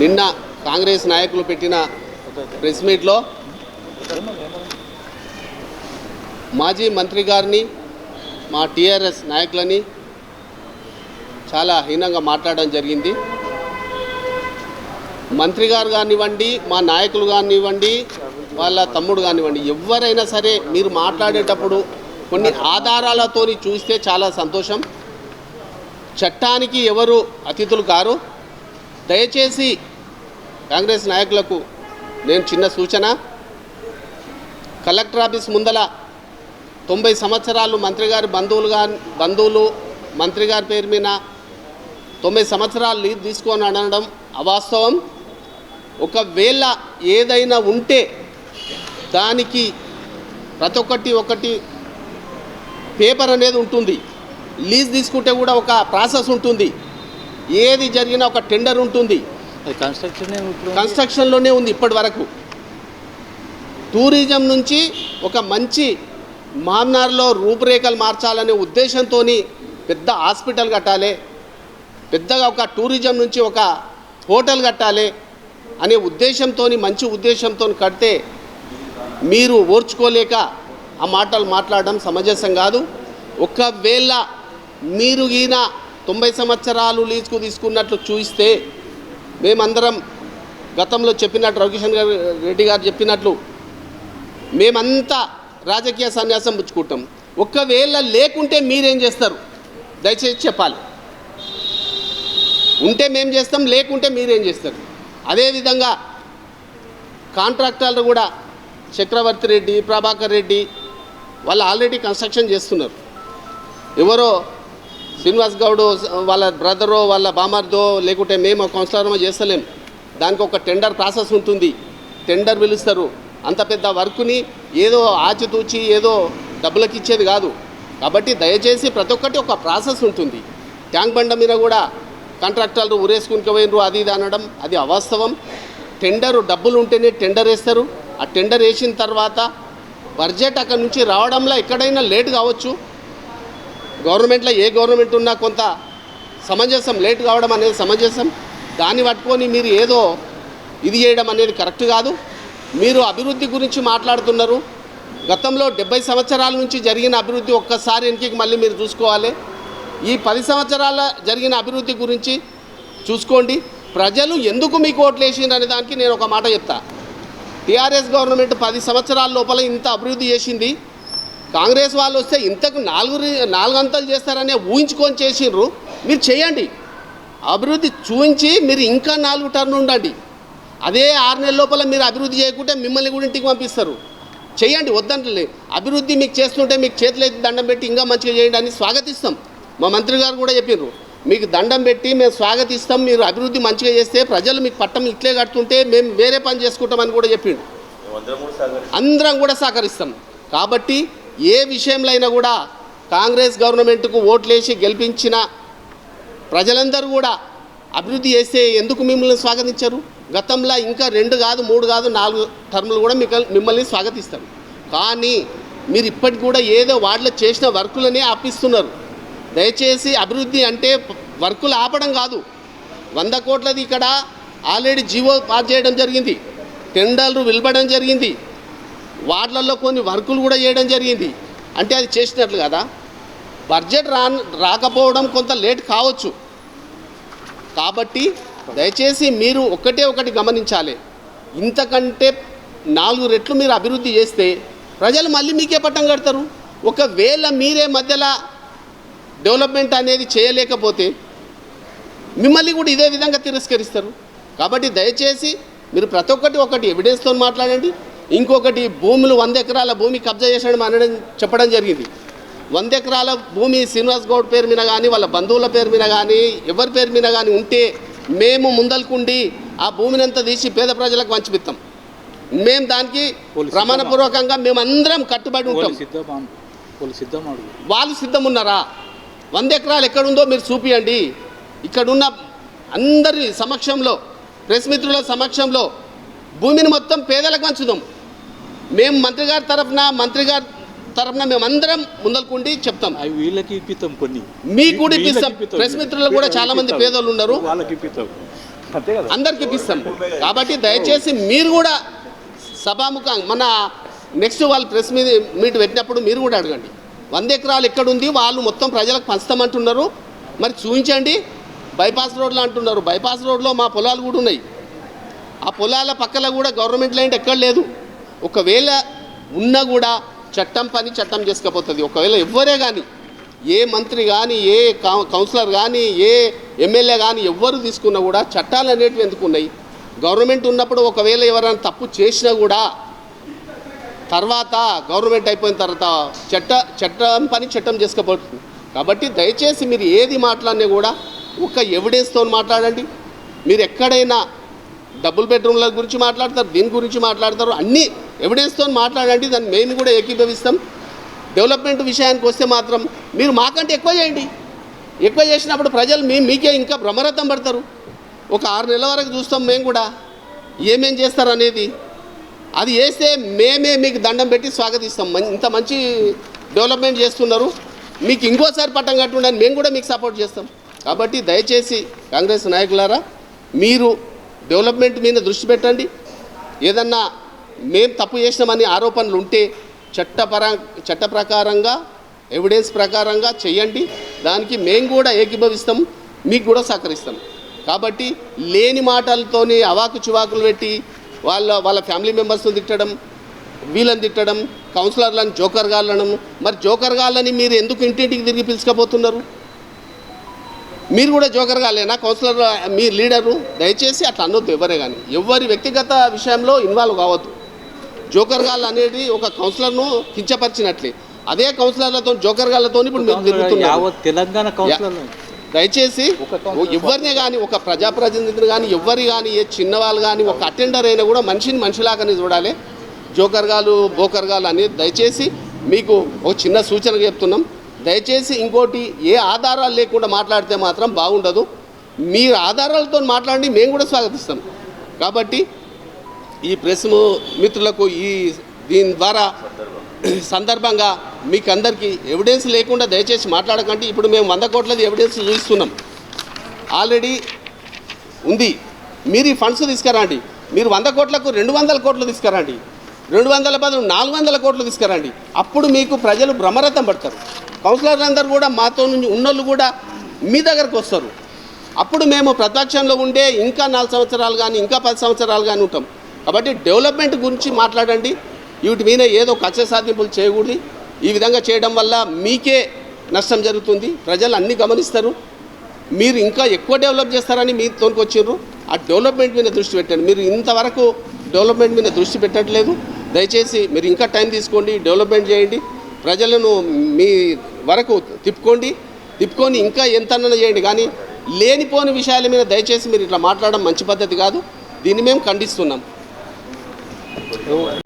నిన్న కాంగ్రెస్ నాయకులు పెట్టిన ప్రెస్ మీట్లో మాజీ మంత్రి గారిని మా టీఆర్ఎస్ నాయకులని చాలా హీనంగా మాట్లాడడం జరిగింది. మంత్రి గారు కానివ్వండి మా నాయకులు కానివ్వండి వాళ్ళ తమ్ముడు కానివ్వండి ఎవరైనా సరే మీరు మాట్లాడేటప్పుడు కొన్ని ఆధారాలతోని చూస్తే చాలా సంతోషం. చట్టానికి ఎవరు అతిథులు కారు. దయచేసి కాంగ్రెస్ నాయకులకు నేను చిన్న సూచన. కలెక్టర్ ఆఫీస్ ముందల తొంభై సంవత్సరాలు మంత్రి గారి బంధువులుగా బంధువులు మంత్రి గారి పేరు మీద తొంభై సంవత్సరాలు లీవ్ తీసుకొని అనడం అవాస్తవం. ఒకవేళ ఏదైనా ఉంటే దానికి ప్రతి ఒక్కటి ఒకటి పేపర్ అనేది ఉంటుంది. లీజ్ తీసుకుంటే కూడా ఒక ప్రాసెస్ ఉంటుంది. ఏది జరిగినా ఒక టెండర్ ఉంటుంది. కన్స్ట్రక్షన్లోనే ఉంది. ఇప్పటి వరకు టూరిజం నుంచి ఒక మంచి మామ్నార్లో రూపురేఖలు మార్చాలనే ఉద్దేశంతో పెద్ద హాస్పిటల్ కట్టాలి పెద్దగా ఒక టూరిజం నుంచి ఒక హోటల్ కట్టాలి అనే ఉద్దేశంతో మంచి ఉద్దేశంతో కడితే మీరు ఓర్చుకోలేక ఆ మాటలు మాట్లాడడం సమంజసం కాదు. ఒకవేళ మీరు ఈయన తొంభై సంవత్సరాలు లీజుకు తీసుకున్నట్లు చూస్తే మేమందరం గతంలో చెప్పినట్టు రవికిషన్ గారు రెడ్డి గారు చెప్పినట్లు మేమంతా రాజకీయ సన్యాసం పుచ్చుకుంటాం. ఒకవేళ లేకుంటే మీరేం చేస్తారు? దయచేసి చెప్పాలి. ఉంటే మేము చేస్తాం లేకుంటే మీరేం చేస్తారు? అదేవిధంగా కాంట్రాక్టర్లు కూడా చక్రవర్తి రెడ్డి ప్రభాకర్ రెడ్డి వాళ్ళు ఆల్రెడీ కన్స్ట్రక్షన్ చేస్తున్నారు. ఎవరో శ్రీనివాస్ గౌడ్ వాళ్ళ బ్రదరో వాళ్ళ బామర్దో లేకుంటే మేము కౌన్సిలర్మో చేస్తలేం. దానికి ఒక టెండర్ ప్రాసెస్ ఉంటుంది. టెండర్ పిలుస్తారు. అంత పెద్ద వర్క్ని ఏదో ఆచితూచి ఏదో డబ్బులకు ఇచ్చేది కాదు. కాబట్టి దయచేసి ప్రతి ఒక్కటి ఒక ప్రాసెస్ ఉంటుంది. ట్యాంక్ బండ మీద కూడా కాంట్రాక్టర్లు ఉరేసుకుని పోయినరు అది ఇది అనడం అది అవాస్తవం. టెండరు డబ్బులు ఉంటేనే టెండర్ వేస్తారు. ఆ టెండర్ వేసిన తర్వాత బడ్జెట్ అక్కడ నుంచి రావడంలో ఎక్కడైనా లేట్ కావచ్చు. గవర్నమెంట్లో ఏ గవర్నమెంట్ ఉన్నా కొంత సమంజసం లేట్ కావడం అనేది సమంజసం. దాన్ని పట్టుకొని మీరు ఏదో ఇది చేయడం అనేది కరెక్ట్ కాదు. మీరు అభివృద్ధి గురించి మాట్లాడుతున్నారు. గతంలో డెబ్బై సంవత్సరాల నుంచి జరిగిన అభివృద్ధి ఒక్కసారి వెనక్కి మళ్ళీ మీరు చూసుకోవాలి. ఈ పది సంవత్సరాల జరిగిన అభివృద్ధి గురించి చూసుకోండి. ప్రజలు ఎందుకు మీకు ఓట్లు వేసిండ్రు అనే దానికి నేను ఒక మాట చెప్తా. టీఆర్ఎస్ గవర్నమెంట్ పది సంవత్సరాల లోపల ఇంత అభివృద్ధి చేసింది. కాంగ్రెస్ వాళ్ళు వస్తే ఇంతకు నాలుగు నాలుగు అంతలు చేస్తారనే ఊహించుకొని చేసిండ్రు. మీరు చేయండి. అభివృద్ధి చూపించి మీరు ఇంకా నాలుగు టర్న్ ఉండండి. అదే ఆరు నెలల లోపల మీరు అభివృద్ధి చేయకుంటే మిమ్మల్ని కూడా ఇంటికి పంపిస్తారు. చేయండి వద్దంటలే. అభివృద్ధి మీకు చేస్తుంటే మీకు చేతులు దండం పెట్టి ఇంకా మంచిగా చేయండి అని స్వాగతిస్తాం. మా మంత్రి గారు కూడా చెప్పిర్రు. మీకు దండం పెట్టి మేము స్వాగతిస్తాం. మీరు అభివృద్ధి మంచిగా చేస్తే ప్రజలు మీకు పట్టం ఇట్లే కడుతుంటే మేము వేరే పని చేసుకుంటామని కూడా చెప్పిండు. అందరం కూడా సహకరిస్తాం. కాబట్టి ఏ విషయంలో అయినా కూడా కాంగ్రెస్ గవర్నమెంట్కు ఓట్లేసి గెలిపించిన ప్రజలందరూ కూడా అభివృద్ధి చేస్తే ఎందుకు మిమ్మల్ని స్వాగతించరు? గతంలో ఇంకా రెండు కాదు మూడు కాదు నాలుగు టర్ములు కూడా మీకు మిమ్మల్ని స్వాగతిస్తారు. కానీ మీరు ఇప్పటికి కూడా ఏదో వాటిలో చేసిన వర్కులనే ఆపిస్తున్నారు. దయచేసి అభివృద్ధి అంటే వర్కులు ఆపడం కాదు. వంద కోట్లది ఇక్కడ ఆల్రెడీ జీవో పాస్ చేయడం జరిగింది. టెండర్లు వెలువడం జరిగింది. వాటిలలో కొన్ని వర్కులు కూడా చేయడం జరిగింది. అంటే అది చేసినట్లు కదా. బడ్జెట్ రా రాకపోవడం కొంత లేట్ కావచ్చు. కాబట్టి దయచేసి మీరు ఒకటే ఒకటి గమనించాలి. ఇంతకంటే నాలుగు రెట్లు మీరు అభివృద్ధి చేస్తే ప్రజలు మళ్ళీ మీకే పట్టం కడతారు. ఒకవేళ మీరే మధ్యలో డెవలప్మెంట్ అనేది చేయలేకపోతే మిమ్మల్ని కూడా ఇదే విధంగా తిరస్కరిస్తారు. కాబట్టి దయచేసి మీరు ప్రతి ఒక్కటి ఒకటి ఎవిడెన్స్తో మాట్లాడండి. ఇంకొకటి భూములు వంద ఎకరాల భూమి కబ్జా చేసాడు అనడం చెప్పడం జరిగింది. వంద ఎకరాల భూమి శ్రీనివాస్ గౌడ్ పేరు మీద కానీ వాళ్ళ బంధువుల పేరు మీద కానీ ఎవరి పేరు మీద కానీ ఉంటే మేము ముందలుకుండి ఆ భూమిని అంతా తీసి పేద ప్రజలకు పంచిపిస్తాం మేము దానికి ప్రమాణపూర్వకంగా మేమందరం కట్టుబడి ఉంటాం. వాళ్ళు సిద్ధం ఉన్నారా వంద ఎకరాలు ఎక్కడుందో మీరు చూపియండి. ఇక్కడున్న అందరి సమక్షంలో ప్రెస్ మిత్రుల సమక్షంలో భూమిని మొత్తం పేదలకు పంచుదాం. మేము మంత్రి గారి తరఫున మంత్రి గారి తరఫున మేమందరం ముందలుకుండి చెప్తాం. అవి వీళ్ళకి ఇప్పిస్తాం కొన్ని. మీకు కూడా ఇప్పిస్తాం. ప్రెస్ మిత్రులు కూడా చాలా మంది. పేదోళ్ళు ఉన్నారు వాళ్ళకి ఇప్పిస్తాం. అంతే కదా? అందరికి ఇప్పిస్తాం. కాబట్టి దయచేసి మీరు కూడా సభాముఖం మన నెక్స్ట్ వాళ్ళు ప్రెస్ మీద మీట్ పెట్టినప్పుడు మీరు కూడా అడగండి. వంద ఎకరాలు ఎక్కడుంది? వాళ్ళు మొత్తం ప్రజలకు పంచుతామంటున్నారు. మరి చూపించండి. బైపాస్ రోడ్లు అంటున్నారు. బైపాస్ రోడ్లో మా పొలాలు కూడా ఉన్నాయి. ఆ పొలాల పక్కల కూడా గవర్నమెంట్ ల్యాండ్ ఎక్కడ లేదు. ఒకవేళ ఉన్నా కూడా చట్టం పని చట్టం చేసుకపోతుంది. ఒకవేళ ఎవ్వరే కానీ ఏ మంత్రి కానీ ఏ కౌ- కౌన్సిలర్ కానీ ఏ ఎమ్మెల్యే కానీ ఎవ్వరు తీసుకున్నా కూడా చట్టాలు అనేటివి ఎందుకు ఉన్నాయి? గవర్నమెంట్ ఉన్నప్పుడు ఒకవేళ ఎవరైనా తప్పు చేసినా కూడా తర్వాత గవర్నమెంట్ అయిపోయిన తర్వాత చట్ట చట్టం పని చట్టం చేసుకోబడుతుంది కాబట్టి దయచేసి మీరు ఏది మాట్లాడినా కూడా ఒక ఎవిడెన్స్తో మాట్లాడండి. మీరు ఎక్కడైనా డబుల్ బెడ్రూమ్ల గురించి మాట్లాడతారు దీని గురించి మాట్లాడతారు అన్నీ ఎవిడెన్స్తో మాట్లాడండి దాన్ని మేము కూడా ఏకీభవిస్తాం. డెవలప్మెంట్ విషయానికి వస్తే మాత్రం మీరు మాకంటే ఎక్కువ చేయండి. ఎక్కువ చేసినప్పుడు ప్రజలు మీ మీకే ఇంకా భ్రమరథం పడతారు. ఒక ఆరు నెలల వరకు చూస్తాం మేము కూడా. ఏమేం చేస్తారు అనేది. అది వేస్తే మేమే మీకు దండం పెట్టి స్వాగతిస్తాం. ఇంత మంచి డెవలప్మెంట్ చేస్తున్నారు. మీకు ఇంకోసారి పట్టం కట్టుండని మేము కూడా మీకు సపోర్ట్ చేస్తాం. కాబట్టి దయచేసి కాంగ్రెస్ నాయకులారా మీరు డెవలప్మెంట్ మీద దృష్టి పెట్టండి. ఏదన్నా మేము తప్పు చేసినామని ఆరోపణలు ఉంటే చట్టపర చట్ట ప్రకారంగా ఎవిడెన్స్ ప్రకారంగా చేయండి దానికి మేము కూడా ఏకీభవిస్తాం మీకు కూడా సహకరిస్తాం కాబట్టి లేని మాటలతోనే అవాకు చివాకులు పెట్టి వాళ్ళ వాళ్ళ ఫ్యామిలీ మెంబర్స్ని తిట్టడం వీళ్ళని తిట్టడం కౌన్సిలర్లను జోకర్ గాళ్ళను మరి జోకర్ గాళ్ళని మీరు ఎందుకు ఇంటింటికి తిరిగి పిలుచుకపోతున్నారు? మీరు కూడా జోకర్ గాలేనా కౌన్సిలర్ మీ లీడరు? దయచేసి అట్లా అనొద్దు ఎవరే కానీ ఎవరి వ్యక్తిగత విషయంలో ఇన్వాల్వ్ కావద్దు. జోకర్ గాళ్ళు అనేది ఒక కౌన్సిలర్ను కించపరిచినట్లే. అదే కౌన్సిలర్లతో జోకర్ గాళ్ళతో ఇప్పుడు యావత్ తెలంగాణ కౌన్సిలర్ దయచేసి ఎవరిని కానీ ఒక ప్రజాప్రతినిధిని కానీ ఎవరి కానీ ఏ చిన్నవాళ్ళు కానీ ఒక అటెండర్ అయినా కూడా మనిషిని మనిషిలాగానే చూడాలి. జోకర్ గాలు బోకర్ గాలు అనేది దయచేసి మీకు ఒక చిన్న సూచన చెప్తున్నాం. దయచేసి ఇంకోటి ఏ ఆధారాలు లేకుండా మాట్లాడితే మాత్రం బాగుండదు. మీరు ఆధారాలతో మాట్లాడి మేము కూడా స్వాగతిస్తాం. కాబట్టి ఈ ప్రెస్ మిత్రులకు ఈ దీని ద్వారా సందర్భంగా మీకు అందరికీ ఎవిడెన్స్ లేకుండా దయచేసి మాట్లాడకండి. ఇప్పుడు మేము వంద కోట్లది ఎవిడెన్స్ చూపిస్తున్నాం ఆల్రెడీ ఉంది. మీరు ఈ ఫండ్స్ తీసుకురండి. మీరు వంద కోట్లకు రెండు వందల కోట్లు తీసుకురండి. రెండు వందల బదులు నాలుగు వందల కోట్లు తీసుకురండి. అప్పుడు మీకు ప్రజలు భ్రమరథం పడతారు. కౌన్సిలర్లు అందరూ కూడా మాతో నుంచి ఉన్నోళ్ళు కూడా మీ దగ్గరకు వస్తారు. అప్పుడు మేము ప్రతిపక్షంలో ఉండే ఇంకా నాలుగు సంవత్సరాలు కానీ ఇంకా పది సంవత్సరాలు కానీ ఉంటాం. కాబట్టి డెవలప్మెంట్ గురించి మాట్లాడండి. వీటి మీద ఏదో కక్ష సాధింపులు చేయకూడదు. ఈ విధంగా చేయడం వల్ల మీకే నష్టం జరుగుతుంది. ప్రజలు అన్నీ గమనిస్తారు. మీరు ఇంకా ఎక్కువ డెవలప్ చేస్తారని మీరు వచ్చిర్రు. ఆ డెవలప్మెంట్ మీద దృష్టి పెట్టండి. మీరు ఇంతవరకు డెవలప్మెంట్ మీద దృష్టి పెట్టట్లేదు. దయచేసి మీరు ఇంకా టైం తీసుకోండి. డెవలప్మెంట్ చేయండి. ప్రజలను మీ వరకు తిప్పుకోండి. తిప్పుకొని ఇంకా ఎంతనైనా చేయండి. కానీ లేనిపోని విషయాల మీద దయచేసి మీరు ఇట్లా మాట్లాడడం మంచి పద్ధతి కాదు. దీన్ని మేము ఖండిస్తున్నాం. Oh.